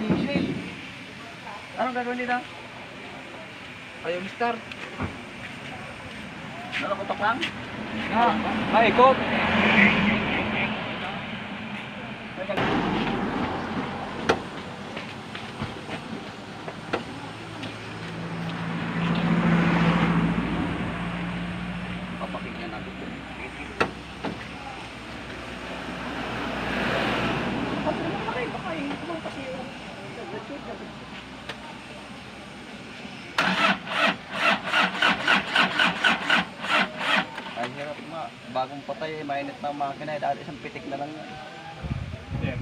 Diesel. Anong gagawin nila? Ayaw start. Nalakotok lang? Ah, maikot. Papakinggan natin. Ay, hirap nga. Bagong patay, eh, mainit na ang makina. eh. Dati isang pitik na lang yan. Yeah.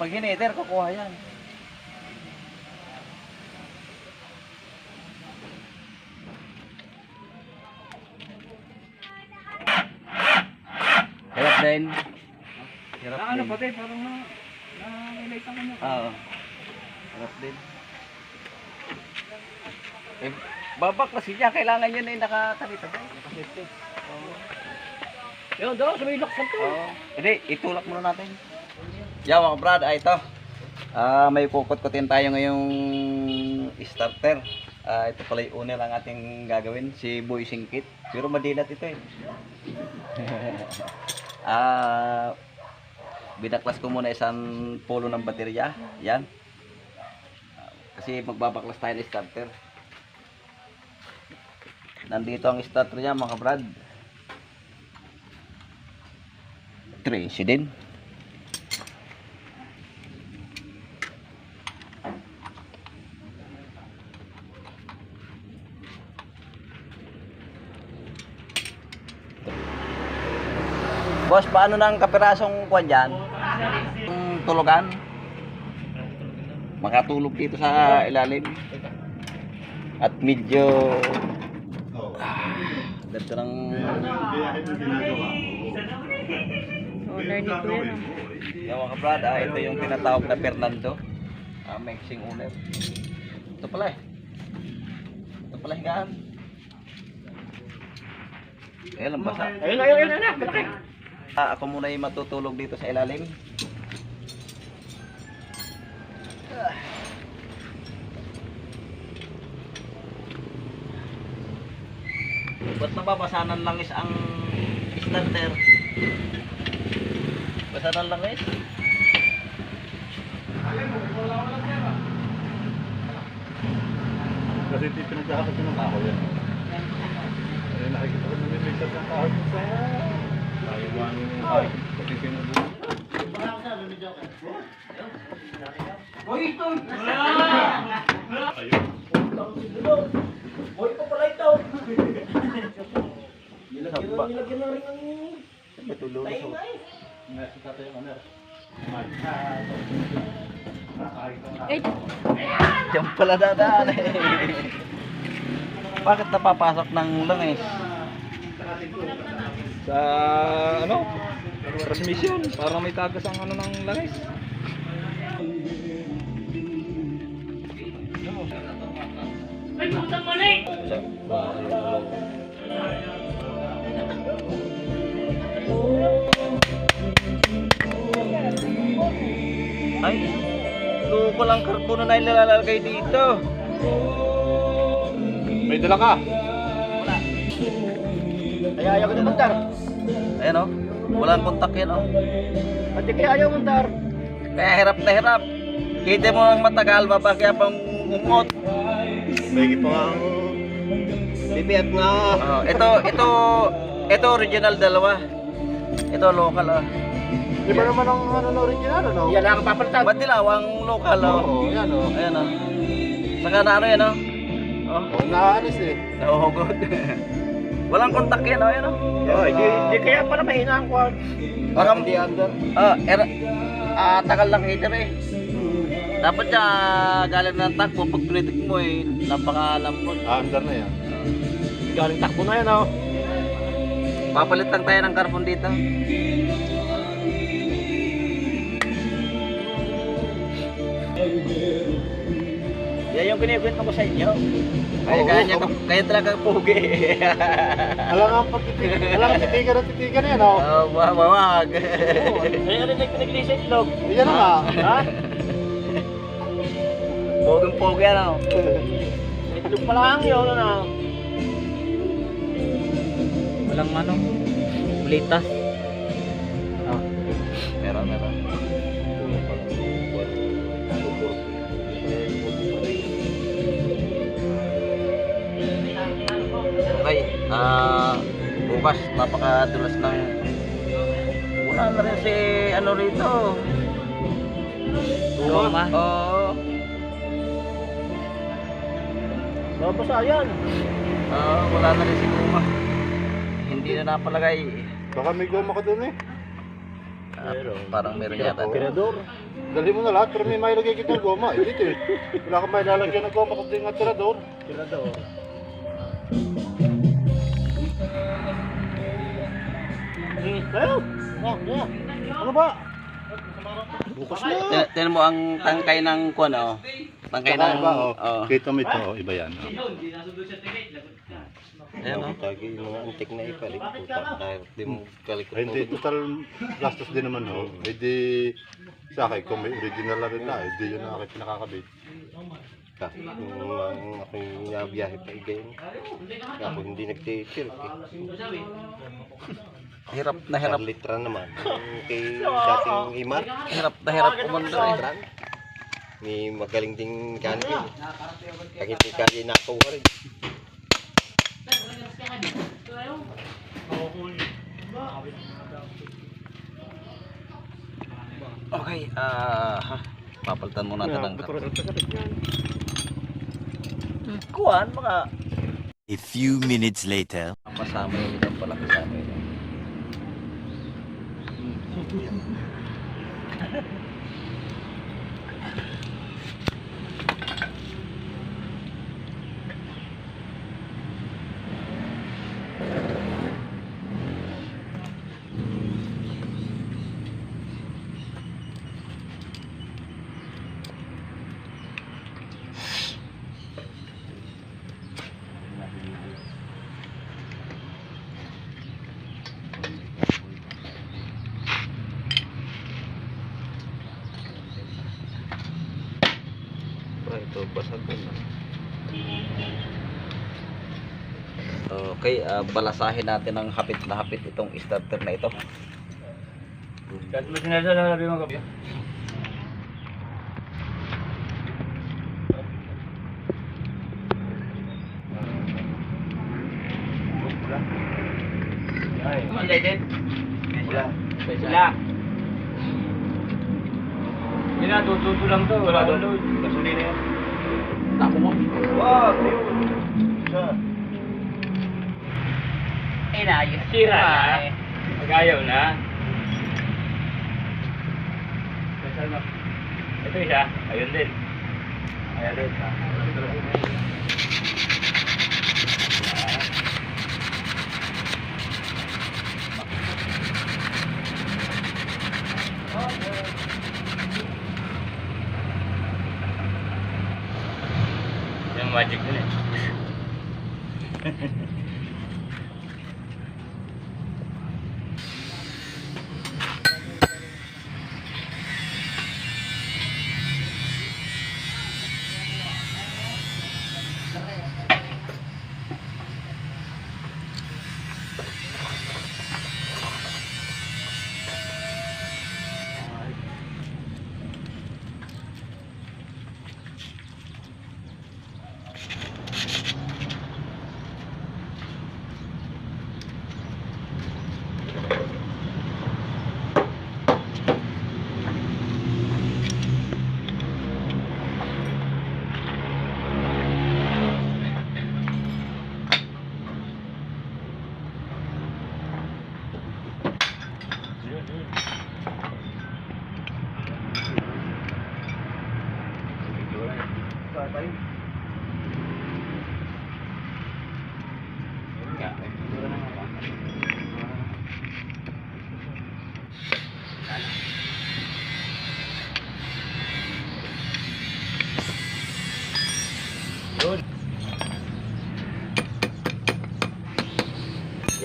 Pag hiniter, kukuha yan. Hirap din. Hirap Ah, ano din. pati, parang na, na-relate ako niya. Oo. Hirap din. Eh, babak kasi niya. Kailangan yun ay nakatabi-tabi. Nakasafety. Yun, daw, sumilak sa to. Oo. Hindi, itulak muna natin. Yan mga brad, ah, ito. Ah, may kukot-kutin tayo ngayong starter. Ah, ito pala yung owner ang ating gagawin, si Boy Singkit. Pero madilat ito eh. ah, binaklas ko muna isang polo ng baterya. Yan. Kasi magbabaklas tayo ng starter. Nandito ang starter niya mga brad. Tracy din. Boss, paano ng kapirasong kwan dyan? Yung tulugan? Makatulog dito sa ilalim. At medyo... Ah, ganda ng... Owner ni Kuya. no? Yung mga brad, ah, ito yung tinatawag na Fernando. Ah, mixing owner. Ito pala eh. Ito pala higaan. Ayun lang basa. Ayun, ayun, ayun, ayun, malaki. Ah, ako muna yung matutulog dito sa ilalim. Ah. Ba't nababasanan langis ang starter? Basanan langis? Kasi hindi pinagkakapag ko ng kahoy yan. Ayun, nakikita ko namimigtas ng kahoy mo sa... Tayo ba ang kahoy? Pati sinubukan. Ayun. Saba. Matulog sa Nasa tatay yung ano. Eh, Diyan pala dadaan eh. Bakit napapasok ng langis? Sa, ano, transmission, parang may tagas ang ano ng langis. Ay, loko lang karbono na ilalagay dito. May dala ka. Ay, ayaw ko na mandar. Ayan oh. Walang kontak yan oh. Pati kaya ayaw mandar. Kaya hirap na hirap. Kita mo ang matagal, babakya pang umot. May pa nga ang... Bibiyat nga. Oh, ito, ito, ito original dalawa. Ito local oh. Di ba naman ang ano na original, ano? Yan ang papalitan. Ba't dilaw ang local oh? Oo, yan o. Ayan oh. Saka na ano yan oh. Oh, Oh, naalis eh. nahuhugot. Walang kontak yan oh, ayan oh. Oh, di, di kaya pala mahina ang kwan. Parang Hindi under. Ah, era, ah, tagal lang heater eh. Dapat siya galing ng takbo pag pinitik mo eh, napakalambot. Ah, under na yan. Galing takbo na yan, oh. Papalit lang tayo ng carbon dito. Yan yung kinikwento ko sa inyo. Kaya Oo, kaya niya, oo. kaya talaga pugi. Alam nga pagtitigan. Alam nga titigan ng titigan na yan, oh. Oh, wag, wag. Ay, ano yung pinaglisan itlog? Yan na nga. Ha? Pogong-pogi ano. Itlog pa lang yun, ano? Walang ano. Bulitas. Bukas napakadulas ng wala na rin si ano rito. Goma? Oo. Babasa yan. Oo, wala na rin si Guma. Hindi na napalagay. Baka may goma ka doon eh. Ah, parang meron yata. Tirador. Dali mo na lahat, pero may mailagay kita ng goma. Eh, dito eh. Wala kang may lalagyan ng goma kundi nga tirador. Tirador. Ayun! Oh. Ano ba? Bukas na. Tin- Tinan mo ang tangkay ng kuan oh. Tangkay ng iba, oh. oh. Kita mo ito, oh, iba yan. Oh. Ayan oh. Tagi yung mga antik na ipalit. Puta, dahil di mo kalikot Ay, hindi, total gastos din naman ho. Eh di, sa akin, kung may original na rin na, eh di yun ang aking pinakakabit. ka. Yung ang aking nabiyahe pa igayon. Ako hindi nag-t-shirt eh. Hirap na hirap. Litra naman. Yung kay dating Imar. Hirap na hirap umanda eh. Litran. May magaling ding kanil. Kahit hindi kaya nakuha rin. Okay, ah, ha. papalitan muna natin ng Kuhan, mga... A few minutes later. kasama yung ibang pala kasama yun. Na. Okay, ah, balasahin natin ng hapit na hapit itong starter na ito. Kahit mo sinasala sabi mo gabi. Sila. Hindi na, tututo lang to. Wala doon load. Gasolina yan. Tapo mo. Wow, yun. Isa. Sira na. Mag-ayaw na. Ito isa. Ayun din. Ayun din. Yung magic din eh.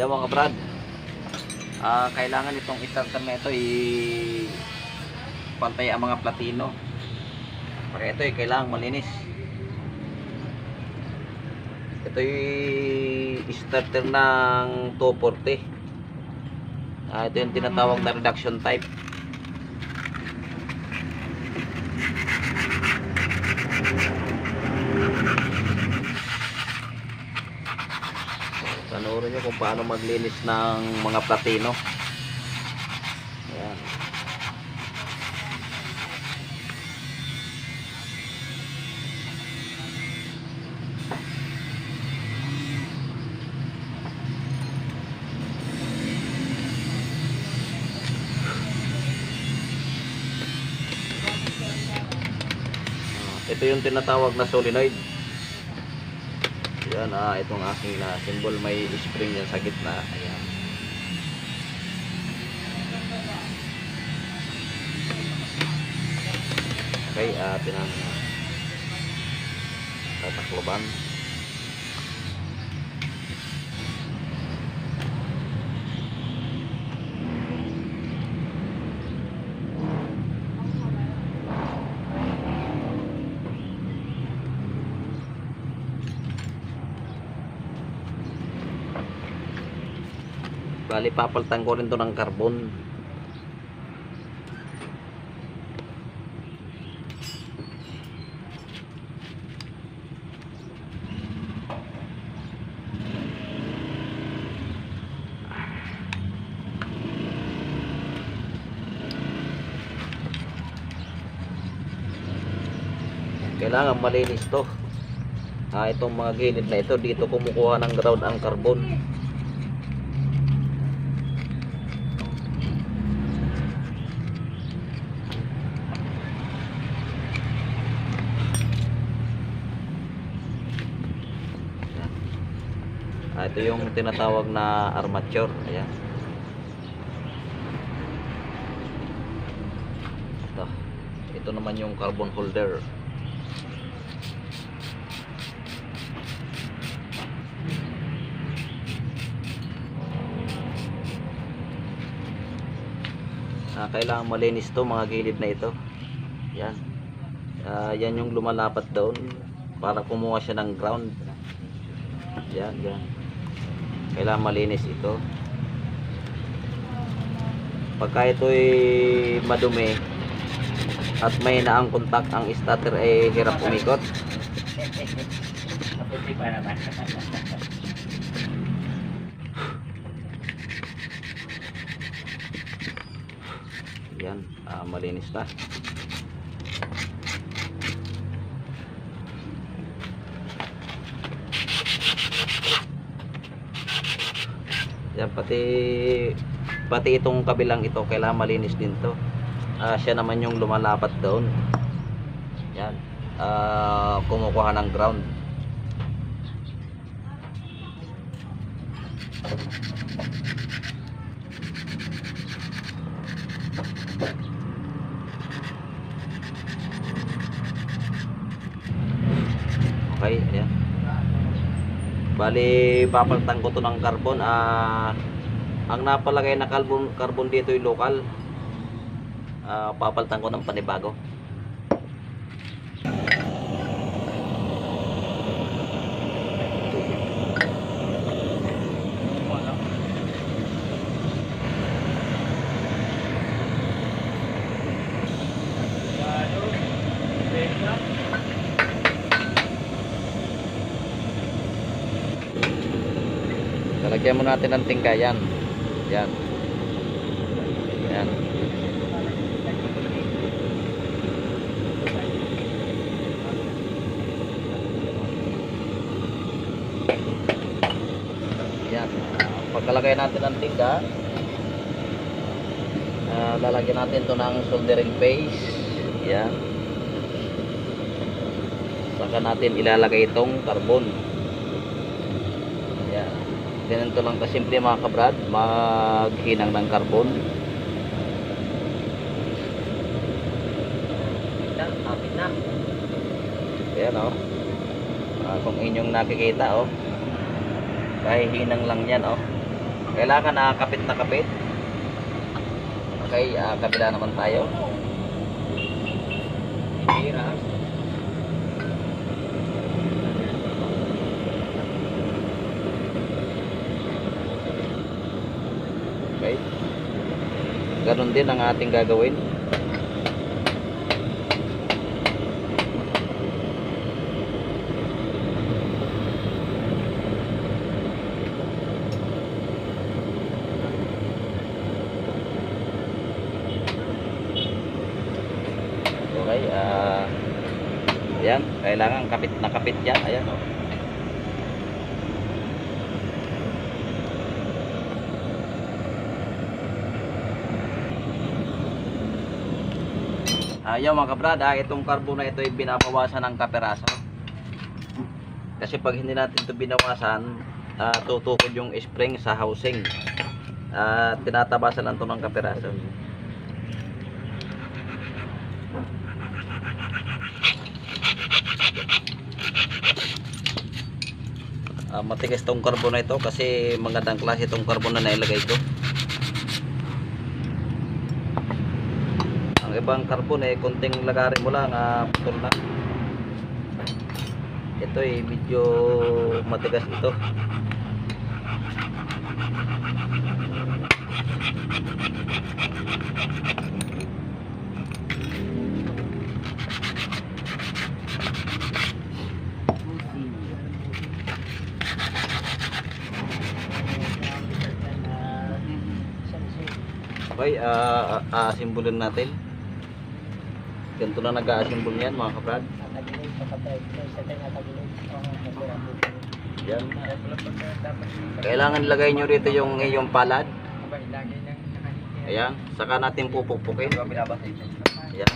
Yan mga brad. Ah, kailangan itong starter na ito i pantay ang mga platino. Pag ito ay kailangan malinis. Ito yung starter ng 240. Ah, ito yung tinatawag na reduction type. Kung paano maglinis ng mga platino. Ayan. Ah, Ito yung tinatawag na solenoid. Yan ah, itong aking na symbol may spring yan sa gitna. Ayan. Okay, ah, pinang tatakloban. Bali, papalitan ko rin to ng carbon. Kailangan malinis to. Ah, itong mga gilid na ito, dito kumukuha ng ground ang carbon. Ito yung tinatawag na armature. Ayan. Ito. Ito naman yung carbon holder. Ah, kailangan malinis to mga gilid na ito. Yan. Ah, yan yung lumalapat doon para kumuha siya ng ground. Yan, yan. Kailangan malinis ito. Pagka ito'y madumi at may naang kontak ang starter ay hirap umikot. Yan, ah, malinis na. Yan pati pati itong kabilang ito kailangan malinis din to. Ah, siya naman yung lumalapat doon. Yan. Ah, kumukuha ng ground. Okay, ayan. Bali, papalitan ko to ng carbon. Ah, ang napalagay na carbon, carbon dito yung local. Ah, papalitan ko ng panibago. Lalagyan mo natin ng tingkayan. Yan. Yan. Yan. Pagkalagay natin ng tingka, ah, lalagyan natin to ng soldering base. Yan. Saka natin ilalagay itong carbon. Ganito lang kasimple mga kabrad, maghinang ng carbon. Kapit na. Ayan o. Ah, kung inyong nakikita o. Kahihinang lang yan o. Kailangan nakakapit na kapit. Okay, ah, kabila naman tayo. Ganun din ang ating gagawin. Okay, ah Ayan, kailangan kapit na kapit yan. Ayan. oh. Ayaw mga kabrad, ah, itong karbo na ito ay binabawasan ng kaperaso. Kasi pag hindi natin ito binawasan, ah, tutukod yung spring sa housing. At tinatabasan lang ito ng kaperaso. Ah, matigas tong carbon na ito kasi magandang klase itong carbon na nailagay ko. Ang ibang carbon eh kunting lagarin mo lang ah, putol na. Ito eh medyo matigas ito. Okay, ah uh, asimbolin natin. Ganito na nag-aasimbol yan mga kabrad. Yan. Kailangan ilagay nyo rito yung iyong palad. Ayan, saka natin pupukpukin. Ayan.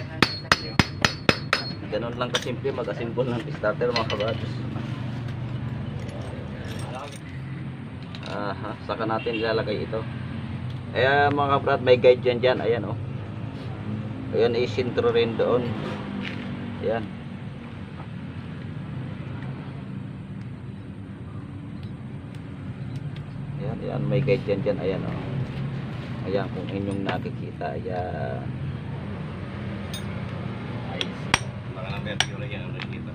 Ganun lang kasimple mag-assemble ng starter mga kabrad. Aha, saka natin ilalagay ito. Ayan mga kabrad, may guide yan dyan. Ayan oh. Ayan, isintro rin doon. Ayan. Ayan, ayan, may guide yan dyan. Ayan oh. Ayan, kung inyong nakikita. Ayan. Baka na meron yung lagyan ng dito.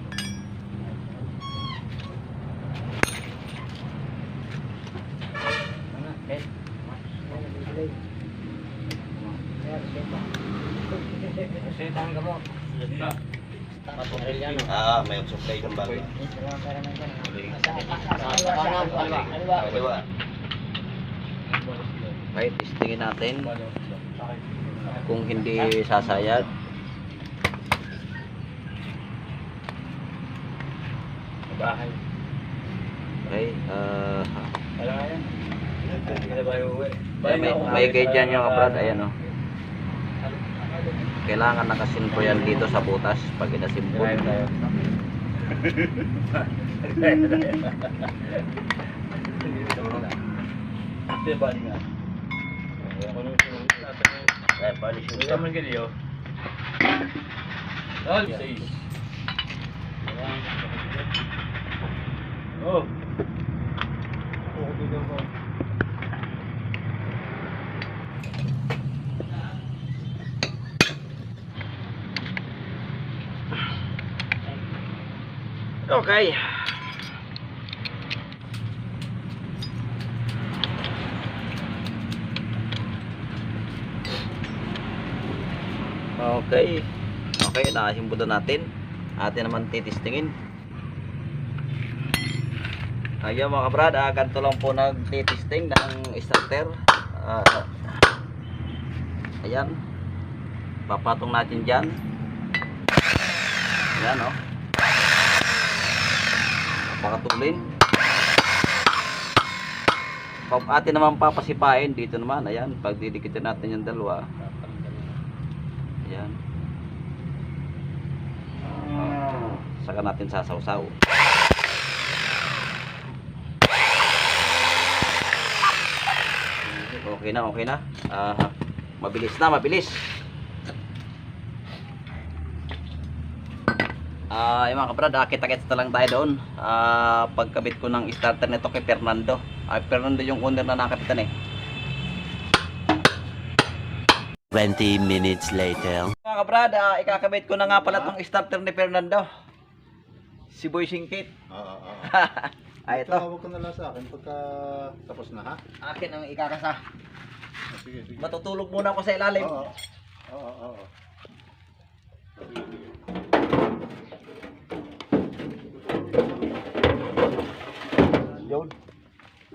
Ah, may supply ng bago. Kaliwa. Okay, testingin natin. Kung hindi sasayad. Bahay. Okay, uwi? May, may, may guide dyan yung kabrad, ayan o. Kailangan nakasimpo yan dito sa butas pag inasimpo. Kirayan tayo. Hindi ba nga? Eh, bali siya. Ito man ganyo. Oh, seis. Oh. Okay. Okay. Okay, nakasimbo na natin. Atin naman titistingin. Ayan mga kabrad, ah, ganito lang po nagtitisting ng starter. Ah, ayan. Papatong natin dyan. Ayan oh. Pakatulin. Pag atin naman papasipain dito naman, ayan, pag didikitin natin yung dalawa. Ayan. Saka natin sasawsaw. Okay na, okay na. Ah, mabilis na, mabilis. Ah, yung mga kabrad, ah, kita-kits na lang tayo doon. Ah, pagkabit ko ng starter nito kay Fernando. Ah, Fernando yung owner na nakapitan eh. 20 minutes later. Mga kabrad, ah, ikakabit ko na nga pala tong starter ni Fernando. Si Boy Singkit. Oo, oo. Ah, ito. Tawag ko na lang sa akin pagka tapos na ha. Akin ang ikakasa. Sige, sige. Matutulog muna ako sa ilalim. Oo. Oo, oo.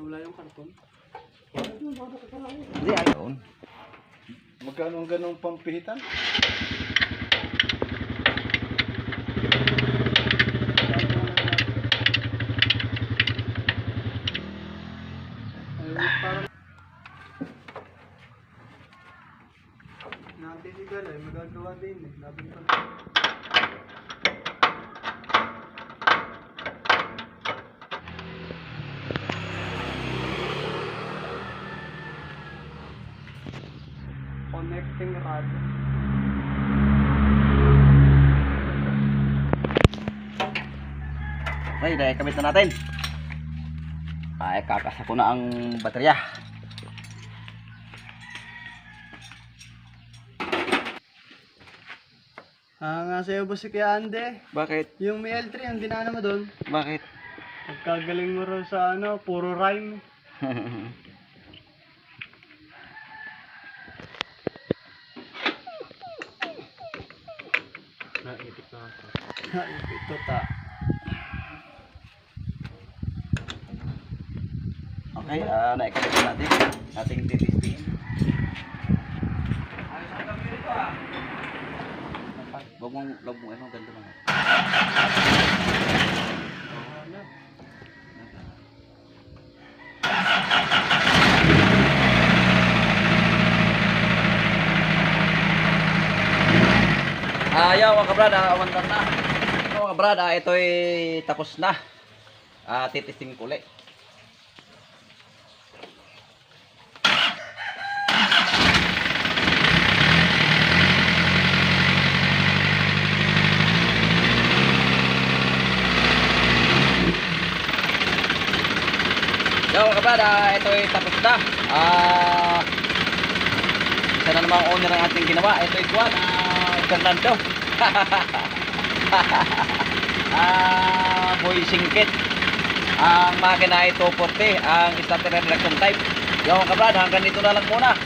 Wala yung karton. Hindi, ayun. Magkano ang ganong pampihitan? Natitigal eh, magagawa din eh. Labi pa. Rod. Okay, dahil kabit na natin. Ay, kakasa ko na ang baterya. Ah, nga sa'yo ba si Kuya Ande? Bakit? Yung may L3, ang dinana mo doon. Bakit? Pagkagaling mo raw sa ano, puro rhyme. Ito ta. okay, ah, naikabit na natin. Ating titistingin. Huwag mong, huwag mong, ano, ganda lang. Ah, yaw mga kabrad, ah, awan lang na. Ito mga kabrad, ah, ito'y tapos na. Ah, titisting ko ulit. Yo mga kabrad, ah, ito'y tapos na. Ah, isa na namang owner ang ating ginawa. Ito'y Juan, ah, Fernando. ah, boy singkit. Ang makina ay 240, ang starter reduction type. Mga kabrad, hanggang dito na lang muna.